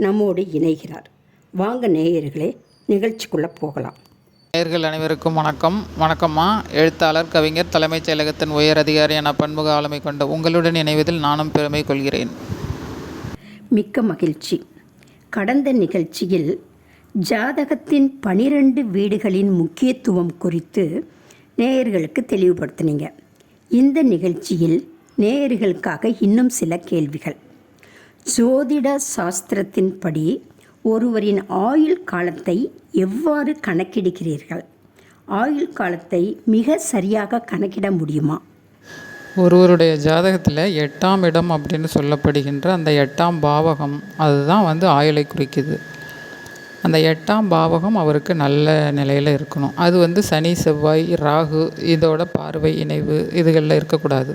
நம்மோடு இணைகிறார். வாங்க நேயர்களே நிகழ்ச்சிக்குள்ளே போகலாம். நேயர்கள் அனைவருக்கும் வணக்கம். வணக்கம்மா. எழுத்தாளர் கவிஞர் தலைமைச் செயலகத்தின் உயர் அதிகாரி என பன்முக ஆளுமை கொண்ட உங்களுடன் இணைவதில் நானும் பெருமை கொள்கிறேன். மிக்க மகிழ்ச்சி. கடந்த நிகழ்ச்சியில் ஜாதகத்தின் பனிரெண்டு வீடுகளின் முக்கியத்துவம் குறித்து நேயர்களுக்கு தெளிவுபடுத்தினீங்க. இந்த நிகழ்ச்சியில் நேயர்களுக்காக இன்னும் சில கேள்விகள். ஜோதிட சாஸ்திரத்தின்படி ஒருவரின் ஆயுள் காலத்தை எவ்வாறு கணக்கிடுகிறீர்கள்? ஆயுள் காலத்தை மிக சரியாக கணக்கிட முடியுமா? ஒருவருடைய ஜாதகத்தில் எட்டாம் இடம் அப்படின்னு சொல்லப்படுகின்ற அந்த எட்டாம் பாவகம் அதுதான் வந்து ஆயுளை குறிக்குது. அந்த எட்டாம் பாவகம் அவருக்கு நல்ல நிலையில் இருக்கணும். அது வந்து சனி செவ்வாய் ராகு இதோட பார்வை இணைவு இதுகளில் இருக்கக்கூடாது.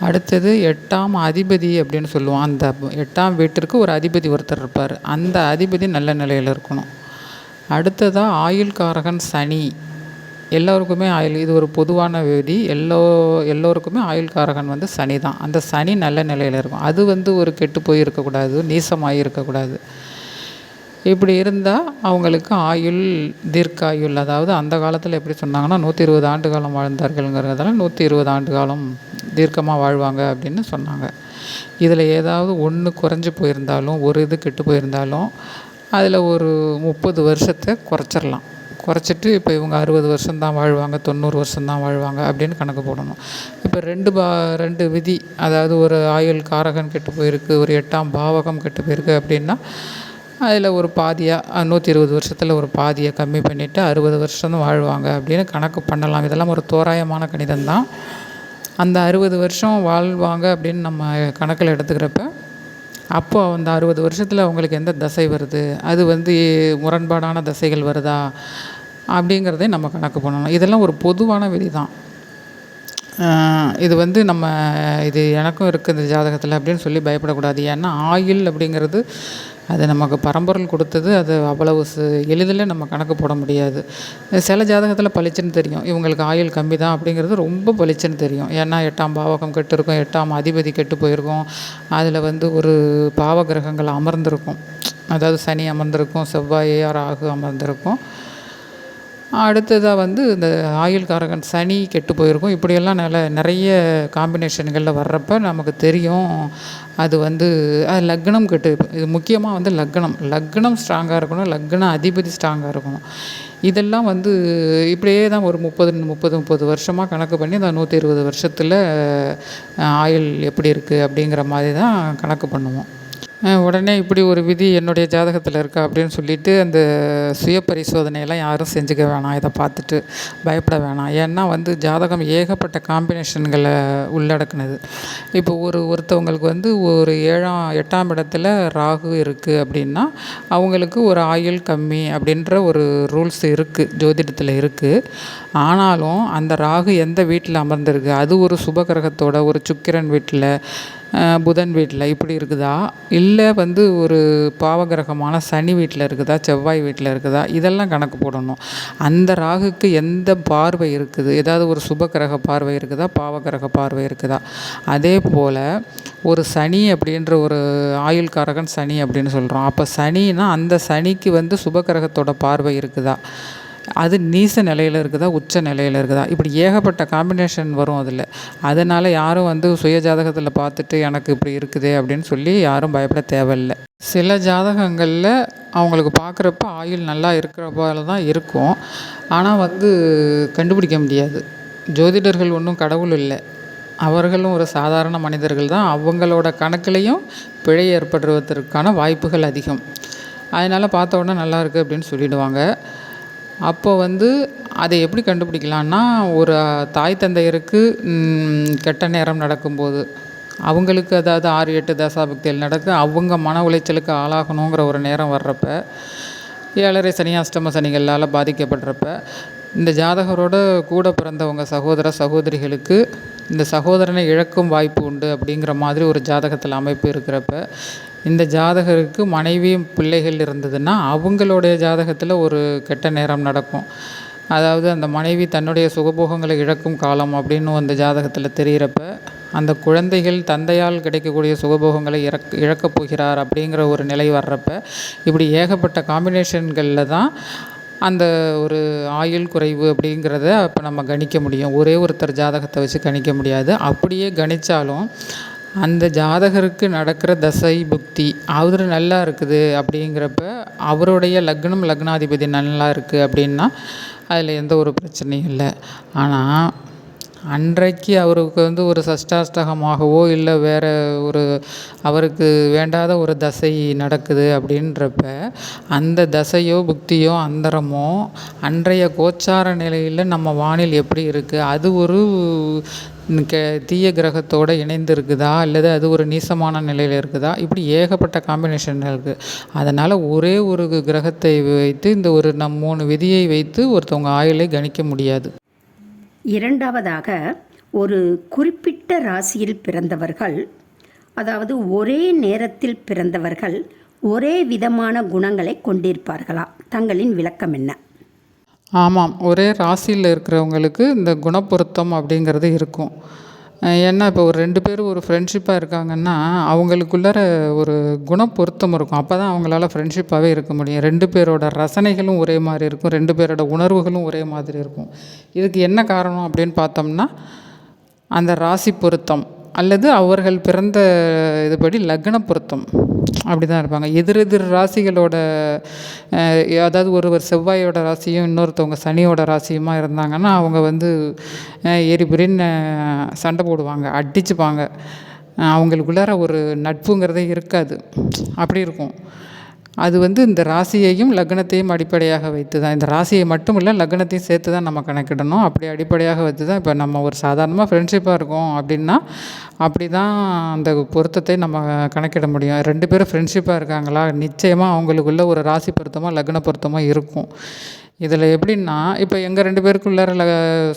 அடுத்தது எட்டாம் அதிபதி அப்படின்னு சொல்லுவோம். அந்த எட்டாம் வீட்டிற்கு ஒரு அதிபதி ஒருத்தர் இருப்பார். அந்த அதிபதி நல்ல நிலையில் இருக்கணும். அடுத்ததாக ஆயுள்காரகன் சனி. எல்லோருக்குமே ஆயுள் இது ஒரு பொதுவான விதி. எல்லோ எல்லோருக்குமே ஆயுள்காரகன் வந்து சனி தான். அந்த சனி நல்ல நிலையில் இருக்கும். அது வந்து ஒரு கெட்டு போய் இருக்கக்கூடாது நீசமாகி இருக்கக்கூடாது. இப்படி இருந்தால் அவங்களுக்கு ஆயுள் தீர்க்காயுள் அதாவது அந்த காலத்தில் எப்படி சொன்னாங்கன்னா நூற்றி இருபது ஆண்டு காலம் வாழ்ந்தார்கள்ங்கிறதால நூற்றி இருபது ஆண்டு காலம் தீர்க்கமாக வாழ்வாங்க அப்படின்னு சொன்னாங்க. இதில் ஏதாவது ஒன்று குறைஞ்சி போயிருந்தாலும் ஒரு இது கெட்டு போயிருந்தாலும் அதில் ஒரு முப்பது வருஷத்தை குறைச்சிடலாம் குறைச்சிட்டு இப்போ இவங்க அறுபது வருஷம்தான் வாழ்வாங்க தொண்ணூறு வருஷம்தான் வாழ்வாங்க அப்படின்னு கணக்கு போடணும். இப்போ ரெண்டு பா ரெண்டு விதி அதாவது ஒரு ஆயுள் காரகன் கெட்டு போயிருக்கு ஒரு எட்டாம் பாவகம் கெட்டு போயிருக்கு அப்படின்னா அதில் ஒரு பாதியாக நூற்றி இருபது வருஷத்தில் ஒரு பாதியை கம்மி பண்ணிவிட்டு அறுபது வருஷம் வாழ்வாங்க அப்படின்னு கணக்கு பண்ணலாம். இதெல்லாம் ஒரு தோராயமான கணிதம் தான். அந்த அறுபது வருஷம் வாழ்வாங்க அப்படின்னு நம்ம கணக்கில் எடுத்துக்கிறப்ப அப்போ அந்த அறுபது வருஷத்தில் அவங்களுக்கு எந்த தசை வருது? அது வந்து முரண்பாடான தசைகள் வருதா? அப்படிங்கிறதே நம்ம கணக்கு பண்ணணும். இதெல்லாம் ஒரு பொதுவான விதி தான் இது வந்து நம்ம இது எனக்கும் இருக்குது இந்த ஜாதகத்தில் அப்படின்னு சொல்லி பயப்படக்கூடாது. ஏன்னா ஆயுள் அப்படிங்கிறது அது நமக்கு பரம்பொருள் கொடுத்தது அது அவ்வளவு எளிதில் நம்ம கணக்கு போட முடியாது. சில ஜாதகத்தில் பளிச்சுன்னு தெரியும். இவங்களுக்கு ஆயுள் கம்மி தான் அப்படிங்கிறது ரொம்ப பளிச்சுன்னு தெரியும். ஏன்னா எட்டாம் பாவகம் கெட்டு இருக்கும் எட்டாம் அதிபதி கெட்டு போயிருக்கும். அதில் வந்து ஒரு பாவ கிரகங்கள் அமர்ந்திருக்கும். அதாவது சனி அமர்ந்திருக்கும் செவ்வாய் ராகு அமர்ந்திருக்கும். அடுத்ததாக வந்து இந்த ஆயுள்காரகன் சனி கெட்டு போயிருக்கும். இப்படியெல்லாம் நல்ல நிறைய காம்பினேஷன்களில் வர்றப்ப நமக்கு தெரியும். அது வந்து அது லக்னம் கெட்டு இது முக்கியமாக வந்து லக்னம். லக்னம் ஸ்ட்ராங்காக இருக்கணும் லக்னம் அதிபதி ஸ்ட்ராங்காக இருக்கணும். இதெல்லாம் வந்து இப்படியே தான் ஒரு முப்பது முப்பது முப்பது வருஷமாக கணக்கு பண்ணி அந்த நூற்றி இருபது வருஷத்தில் ஆயுள் எப்படி இருக்குது அப்படிங்கிற மாதிரி தான் கணக்கு பண்ணுவோம். உடனே இப்படி ஒரு விதி என்னுடைய ஜாதகத்தில் இருக்கா அப்படின்னு சொல்லிட்டு அந்த சுய பரிசோதனையெல்லாம் யாரும் செஞ்சுக்க வேணாம். இதை பார்த்துட்டு பயப்பட வேணாம். ஏன்னா வந்து ஜாதகம் ஏகப்பட்ட காம்பினேஷன்களை உள்ளடக்குனது. இப்போ ஒரு ஒருத்தவங்களுக்கு வந்து ஒரு ஏழாம் எட்டாம் இடத்துல ராகு இருக்குது அப்படின்னா அவங்களுக்கு ஒரு ஆயுள் கம்மி அப்படின்ற ஒரு ரூல்ஸ் இருக்குது ஜோதிடத்தில் இருக்குது ஆனாலும் அந்த ராகு எந்த வீட்டில் அமர்ந்திருக்கு? அது ஒரு சுபகிரகத்தோட ஒரு சுக்கிரன் வீட்டில் புதன் வீட்டில் இப்படி இருக்குதா? இல்லை வந்து ஒரு பாவகிரகமான சனி வீட்டில் இருக்குதா? செவ்வாய் வீட்டில் இருக்குதா? இதெல்லாம் கணக்கு போடணும். அந்த ராகுக்கு எந்த பார்வை இருக்குது? ஏதாவது ஒரு சுபகிரக பார்வை இருக்குதா? பாவகிரக பார்வை இருக்குதா? அதே போல் ஒரு சனி அப்படின்ற ஒரு ஆயுள்காரகன் சனி அப்படின்னு சொல்கிறோம் அப்போ சனின்னா அந்த சனிக்கு வந்து சுபகிரகத்தோட பார்வை இருக்குதா? அது நீச நிலையில் இருக்குதா உச்ச நிலையில் இருக்குதா? இப்படி ஏகப்பட்ட காம்பினேஷன் வரும் அதில். அதனால் யாரும் வந்து சுய ஜாதகத்தில் பார்த்துட்டு எனக்கு இப்படி இருக்குது அப்படின்னு சொல்லி யாரும் பயப்பட தேவையில்லை. சில ஜாதகங்களில் அவங்களுக்கு பார்க்குறப்ப ஆயுள் நல்லா இருக்கிற போல தான் இருக்கும். ஆனால் வந்து கண்டுபிடிக்க முடியாது. ஜோதிடர்கள் ஒன்றும் கடவுள் இல்லை. அவர்களும் ஒரு சாதாரண மனிதர்கள் தான். அவங்களோட கணக்குலேயும் பிழை ஏற்படுவதற்கான வாய்ப்புகள் அதிகம். அதனால் பார்த்த உடனே நல்லா இருக்குது அப்படின்னு சொல்லிடுவாங்க. அப்போ வந்து அதை எப்படி கண்டுபிடிக்கலான்னா ஒரு தாய் தந்தையருக்கு கெட்ட நேரம் நடக்கும்போது அவங்களுக்கு அதாவது ஆறு எட்டு தசாபக்திகள் நடக்க அவங்க மன உளைச்சலுக்கு ஆளாகணுங்கிற ஒரு நேரம் வர்றப்ப ஏழரை சனி அஷ்டம சனிகளால் பாதிக்கப்படுறப்ப இந்த ஜாதகரோட கூட பிறந்தவங்க சகோதர சகோதரிகளுக்கு இந்த சகோதரனை இழக்கும் வாய்ப்பு உண்டு அப்படிங்கிற மாதிரி ஒரு ஜாதகத்தில் அமைப்பு இருக்கிறப்ப இந்த ஜாதகருக்கு மனைவியும் பிள்ளைகள் இருந்ததுன்னா அவங்களுடைய ஜாதகத்தில் ஒரு கெட்ட நேரம் நடக்கும். அதாவது அந்த மனைவி தன்னுடைய சுகபோகங்களை இழக்கும் காலம் அப்படின்னு அந்த ஜாதகத்தில் தெரிகிறப்ப அந்த குழந்தைகள் தந்தையால் கிடைக்கக்கூடிய சுகபோகங்களை இறக் இழக்கப் போகிறார் அப்படிங்கிற ஒரு நிலை வர்றப்ப இப்படி ஏகப்பட்ட காம்பினேஷன்களில் தான் அந்த ஒரு ஆயுள் குறைவு அப்படிங்கிறத அப்போ நம்ம கணிக்க முடியும். ஒரே ஒருத்தர் ஜாதகத்தை வச்சு கணிக்க முடியாது. அப்படியே கணித்தாலும் அந்த ஜாதகருக்கு நடக்கிற தசை புக்தி அவர் நல்லா இருக்குது அப்படிங்கிறப்ப அவருடைய லக்னம் லக்னாதிபதி நல்லா இருக்குது அப்படின்னா அதில் எந்த ஒரு பிரச்சனையும் இல்லை. ஆனால் அன்றைக்கு அவருக்கு வந்து ஒரு சஷ்டாஷ்டகமாகவோ இல்லை வேறு ஒரு அவருக்கு வேண்டாத ஒரு தசை நடக்குது அப்படின்றப்ப அந்த தசையோ புக்தியோ அந்தரமோ அன்றைய கோச்சார நிலையில் நம்ம வானில் எப்படி இருக்குது அது ஒரு கெ தீய கிரகத்தோடு இணைந்து இருக்குதா அல்லது அது ஒரு நீசமான நிலையில் இருக்குதா? இப்படி ஏகப்பட்ட காம்பினேஷன் இருக்குது அதனால் ஒரே ஒரு கிரகத்தை வைத்து இந்த ஒரு நம் மூணு விதியை வைத்து ஒருத்தவங்க ஆயுளை கணிக்க முடியாது. இரண்டாவதாக ஒரு குறிப்பிட்ட ராசியில் பிறந்தவர்கள் அதாவது ஒரே நேரத்தில் பிறந்தவர்கள் ஒரே விதமான குணங்களை கொண்டிருப்பார்களா? தங்களின் விளக்கம் என்ன? ஆமாம் ஒரே ராசியில் இருக்கிறவங்களுக்கு இந்த குணப்பொருத்தம் அப்படிங்கிறது இருக்கும். ஏன்னா இப்போ ஒரு ரெண்டு பேர் ஒரு ஃப்ரெண்ட்ஷிப்பாக இருக்காங்கன்னா அவங்களுக்குள்ளார ஒரு குணப்பொருத்தம் இருக்கும். அப்போ தான் அவங்களால ஃப்ரெண்ட்ஷிப்பாகவே இருக்க முடியும். ரெண்டு பேரோட ரசனைகளும் ஒரே மாதிரி இருக்கும். ரெண்டு பேரோட உணர்வுகளும் ஒரே மாதிரி இருக்கும். இதுக்கு என்ன காரணம் அப்படின்னு பார்த்தோம்னா அந்த ராசி பொருத்தம். அல்லது அவர்கள் பிறந்த இதுபடி லக்ன பொருத்தம் அப்படி தான் இருப்பாங்க. எதிர் எதிர் ராசிகளோட அதாவது ஒருவர் செவ்வாயோட ராசியும் இன்னொருத்தவங்க சனியோட ராசியுமா இருந்தாங்கன்னா அவங்க வந்து எரிபுரின்னு சண்டை போடுவாங்க அடிச்சுப்பாங்க. அவங்களுக்குள்ளார ஒரு நட்புங்கிறதே இருக்காது. அப்படி இருக்கும். அது வந்து இந்த ராசியையும் லக்னத்தையும் அடிப்படையாக வைத்து தான் இந்த ராசியை மட்டும் இல்லை லக்னத்தையும் சேர்த்து தான் நம்ம கணக்கிடணும். அப்படி அடிப்படையாக வைத்து தான் இப்போ நம்ம ஒரு சாதாரணமாக ஃப்ரெண்ட்ஷிப்பாக இருக்கோம் அப்படின்னா அப்படி தான் அந்த பொருத்தத்தை நம்ம கணக்கிட முடியும். ரெண்டு பேரும் ஃப்ரெண்ட்ஷிப்பாக இருக்காங்களா? நிச்சயமாக அவங்களுக்குள்ள ஒரு ராசி பொருத்தமோ லக்ன பொருத்தமோ இருக்கும். இதில் எப்படின்னா இப்போ எங்கள் ரெண்டு பேருக்குள்ளார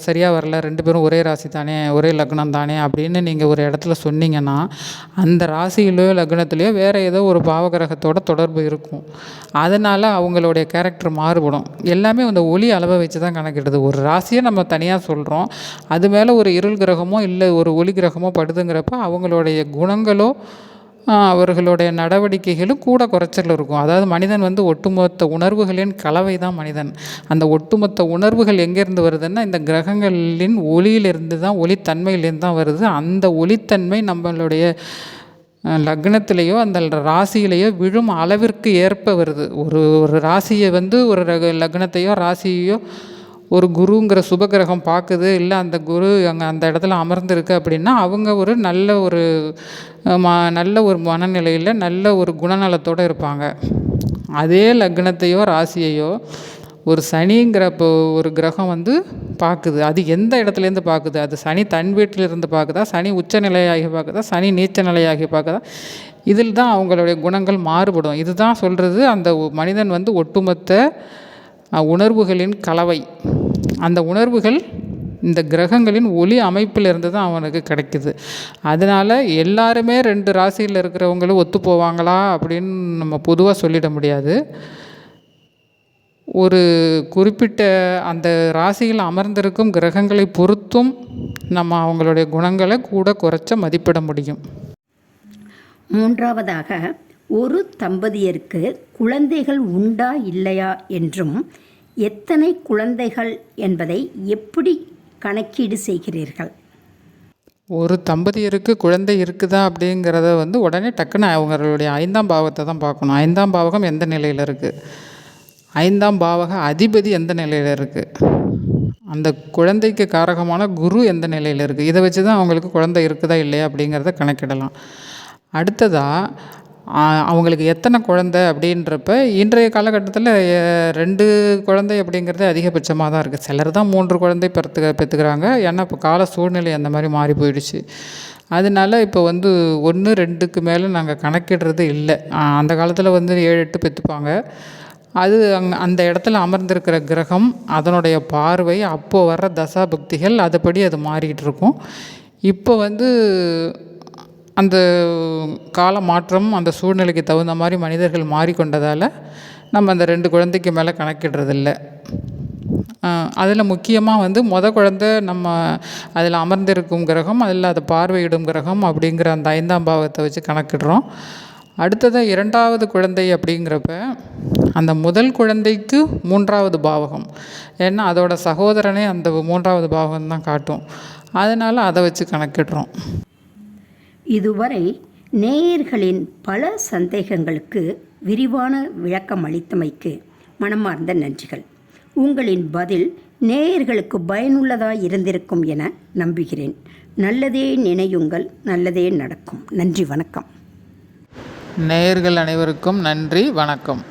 சரியாக வரல ரெண்டு பேரும் ஒரே ராசி தானே ஒரே லக்னம் தானே அப்படின்னு நீங்கள் ஒரு இடத்துல சொன்னீங்கன்னா அந்த ராசியிலையோ லக்னத்துலேயோ வேறு ஏதோ ஒரு பாவகிரகத்தோட தொடர்பு இருக்கும். அதனால் அவங்களுடைய கேரக்டர் மாறுபடும். எல்லாமே அந்த ஒளி அளவை வச்சு தான் கணக்கிடுது. ஒரு ராசியை நம்ம தனியாக சொல்கிறோம் அது மேலே ஒரு இருள் கிரகமோ இல்லை ஒரு ஒளி கிரகமோ படுதுங்கிறப்ப அவங்களுடைய குணங்களோ அவர்களுடைய நடவடிக்கைகளும் கூட குறைச்சல் இருக்கும். அதாவது மனிதன் வந்து ஒட்டுமொத்த உணர்வுகளின் கலவை தான் மனிதன். அந்த ஒட்டுமொத்த உணர்வுகள் எங்கேருந்து வருதுன்னா இந்த கிரகங்களின் ஒளியிலிருந்து தான் ஒளித்தன்மையிலேருந்து தான் வருது. அந்த ஒளித்தன்மை நம்மளுடைய லக்னத்திலேயோ அந்த ராசியிலேயோ விழும் அளவிற்கு ஏற்ப வருது. ஒரு ஒரு ராசியை வந்து ஒரு ரக- லக்னத்தையோ ராசியையோ ஒரு குருங்கிற சுபகிரகம் பார்க்குது இல்லை அந்த குரு அங்கே அந்த இடத்துல அமர்ந்திருக்கு அப்படின்னா அவங்க ஒரு நல்ல ஒரு ம நல்ல ஒரு மனநிலையில் நல்ல ஒரு குணநலத்தோடு இருப்பாங்க. அதே லக்னத்தையோ ராசியையோ ஒரு சனிங்கிற இப்போ ஒரு கிரகம் வந்து பார்க்குது. அது எந்த இடத்துலேருந்து பார்க்குது? அது சனி தன் வீட்டிலிருந்து பார்க்குதா? சனி உச்ச நிலையாகி பார்க்குதா? சனி நீச்ச நிலையாகி பார்க்குதா? இதில் தான் அவங்களுடைய குணங்கள் மாறுபடும். இதுதான் சொல்கிறது அந்த மனிதன் வந்து ஒட்டுமொத்த உணர்வுகளின் கலவை. அந்த உணர்வுகள் இந்த கிரகங்களின் ஒளி அமைப்பிலிருந்து தான் அவனுக்கு கிடைக்குது. அதனால் எல்லாருமே ரெண்டு ராசியில் இருக்கிறவங்களும் ஒத்து போவாங்களா அப்படின்னு நம்ம பொதுவாக சொல்லிட முடியாது. ஒரு குறிப்பிட்ட அந்த ராசியில் அமர்ந்திருக்கும் கிரகங்களை பொறுத்தும் நம்ம அவங்களுடைய குணங்களை கூட குறைச்ச மதிப்பிட முடியும். மூன்றாவதாக ஒரு தம்பதியருக்கு குழந்தைகள் உண்டா இல்லையா என்றும் எத்தனை குழந்தைகள் என்பதை எப்படி கணக்கீடு செய்கிறீர்கள்? ஒரு தம்பதியருக்கு குழந்தை இருக்குதா அப்படிங்கிறத வந்து உடனே டக்குன்னு அவங்களுடைய ஐந்தாம் பாவத்தை தான் பார்க்கணும். ஐந்தாம் பாவகம் எந்த நிலையில் இருக்குது ஐந்தாம் பாவக அதிபதி எந்த நிலையில் இருக்குது அந்த குழந்தைக்கு காரகமான குரு எந்த நிலையில் இருக்குது இதை வச்சு தான் அவங்களுக்கு குழந்தை இருக்குதா இல்லையா அப்படிங்கிறத கணக்கிடலாம். அடுத்ததாக அவங்களுக்கு எத்தனை குழந்தை அப்படின்றப்ப இன்றைய காலகட்டத்தில் ரெண்டு குழந்தை அப்படிங்கிறது அதிகபட்சமாக தான் இருக்குது சிலர் தான் மூன்று குழந்தை பெற்று பெற்றுக்கிறாங்க. ஏன்னா இப்போ கால சூழ்நிலை அந்த மாதிரி மாறி போயிடுச்சு. அதனால இப்போ வந்து ஒன்று ரெண்டுக்கு மேலே நாங்கள் கணக்கிடுறது இல்லை. அந்த காலத்தில் வந்து ஏழு எட்டு பெற்றுப்பாங்க அது அங் அந்த இடத்துல அமர்ந்திருக்கிற கிரகம் அதனுடைய பார்வை அப்போது வர்ற தசா பக்திகள் அதுபடி அது மாறிக்கிட்டு இருக்கும். இப்போ வந்து அந்த கால மாற்றம் அந்த சூழ்நிலைக்கு தகுந்த மாதிரி மனிதர்கள் மாறிக்கொண்டதால் நம்ம அந்த ரெண்டு குழந்தைக்கு மேலே கணக்கிடுறதில்ல. அதில் முக்கியமாக வந்து மொதல் குழந்தை நம்ம அதில் அமர்ந்திருக்கும் கிரகம் அதில் அதை பார்வையிடும் கிரகம் அப்படிங்கிற அந்த ஐந்தாம் பாவத்தை வச்சு கணக்கிடுறோம். அடுத்ததாக இரண்டாவது குழந்தை அப்படிங்கிறப்ப அந்த முதல் குழந்தைக்கு மூன்றாவது பாவகம். ஏன்னா அதோட சகோதரனே அந்த மூன்றாவது பாவகம் தான் காட்டும். அதனால் அதை வச்சு கணக்கிடுறோம். இதுவரை நேயர்களின் பல சந்தேகங்களுக்கு விரிவான விளக்கம் அளித்தமைக்கு மனமார்ந்த நன்றிகள். உங்களின் பதில் நேயர்களுக்கு பயனுள்ளதாக இருந்திருக்கும் என நம்புகிறேன். நல்லதே நினையுங்கள் நல்லதே நடக்கும். நன்றி வணக்கம். நேயர்கள் அனைவருக்கும் நன்றி வணக்கம்.